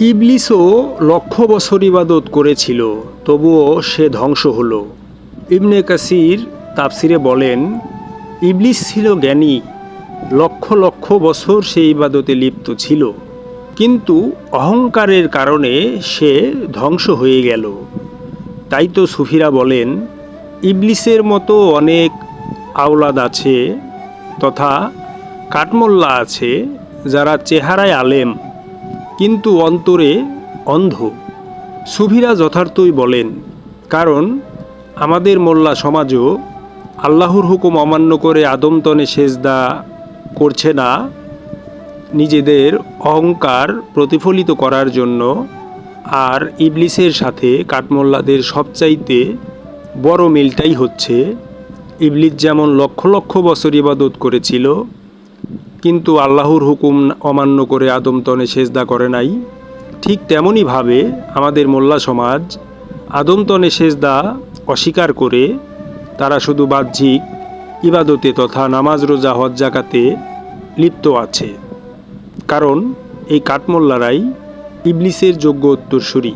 ইবলিসও লক্ষ বছর ইবাদত করেছিল, তবুও সে ধ্বংস হলো। ইবনে কাসির তাফসিরে বলেন, ইবলিস ছিল জ্ঞানী, লক্ষ লক্ষ বছর সে ইবাদতে লিপ্ত ছিল, কিন্তু অহংকারের কারণে সে ধ্বংস হয়ে গেল। তাই তো সুফিরা বলেন, ইবলিসের মতো অনেক আওলাদ আছে তথা কাঠমোল্লা আছে যারা চেহারায় আলেম। কিন্তু অন্তরে অন্ধ। সুফিরা যথার্থই বলেন, কারণ আমাদের মোল্লা সমাজও আল্লাহর হুকুম অমান্য করে আদমতনে সেজদা করছে না। নিজেদের অহংকার প্রতিফলিত করার জন্য আর ইবলিসের সাথে কাঠমোল্লাদের সবচাইতে বড় মিলটাই হচ্ছে। ইবলিস যেমন লক্ষ লক্ষ বছর ইবাদত করেছিল কিন্তু আল্লাহর হুকুম অমান্য করে আদমতনে সেজদা করে নাই। ঠিক তেমনইভাবে আমাদের মোল্লা সমাজ আদমতনে সেজদা অস্বীকার করে তারা শুধু বাহ্যিক ইবাদতে তথা নামাজ, রোজা, হজ জাকাতে লিপ্ত আছে। কারণ এই কাঠমোল্লারাই ইবলিসের যোগ্য উত্তরসূরি।